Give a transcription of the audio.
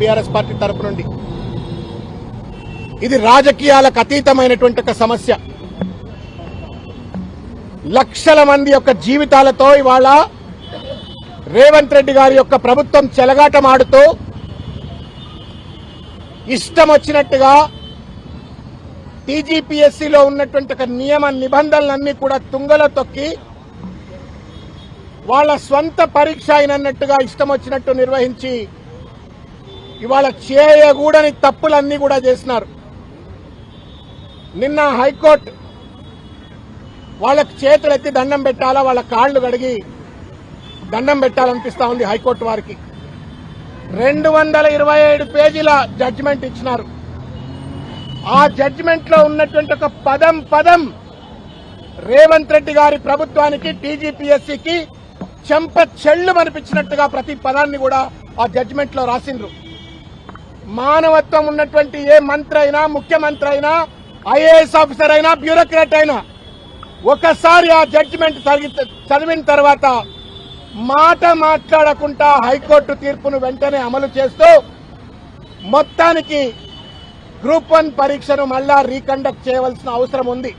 BRS party తరపు నుండి. ఇది రాజకీయాలకు అతీతమైనటువంటి ఒక సమస్య. లక్షల మంది యొక్క జీవితాలతో ఇవాళ రేవంత్ రెడ్డి గారి యొక్క ప్రభుత్వం చెలగాటమాడుతూ ఇష్టం వచ్చినట్టుగా టీజీపీఎస్సీలో ఉన్నటువంటి ఒక నియమ నిబంధనలన్నీ కూడా తుంగలో తొక్కి వాళ్ళ స్వంత పరీక్ష అయినట్టుగా ఇష్టం వచ్చినట్టు నిర్వహించి ఇవాళ చేయకూడని తప్పులన్నీ కూడా చేసినారు. నిన్న హైకోర్టు వాళ్ళకి చేతులెత్తి దండం పెట్టాలా? వాళ్ళ కాళ్ళు కడిగి దండం పెట్టాలనిపిస్తా ఉంది హైకోర్టు వారికి. రెండు వందల ఇరవై ఏడు పేజీల జడ్జిమెంట్ ఇచ్చినారు. ఆ జడ్జిమెంట్లో ఉన్నటువంటి ఒక పదం పదం రేవంత్ రెడ్డి గారి ప్రభుత్వానికి టీజీపీఎస్సీకి చెంప చెళ్ళు అనిపించినట్టుగా ప్రతి పదాన్ని కూడా ఆ జడ్జిమెంట్లో రాసిండ్రు. మానవత్వం ఉన్నటువంటి ఏ మంత్రి అయినా ముఖ్యమంత్రి అయినా ఐఏఎస్ ఆఫీసర్ అయినా బ్యూరోక్రాట్ అయినా ఒకసారి ఆ జడ్జిమెంట్ చదివిన తర్వాత మాట మాట్లాడకుండా హైకోర్టు తీర్పును వెంటనే అమలు చేస్తూ మొత్తానికి గ్రూప్ వన్ పరీక్షను మళ్ళా రీకండక్ట్ చేయవలసిన అవసరం ఉంది.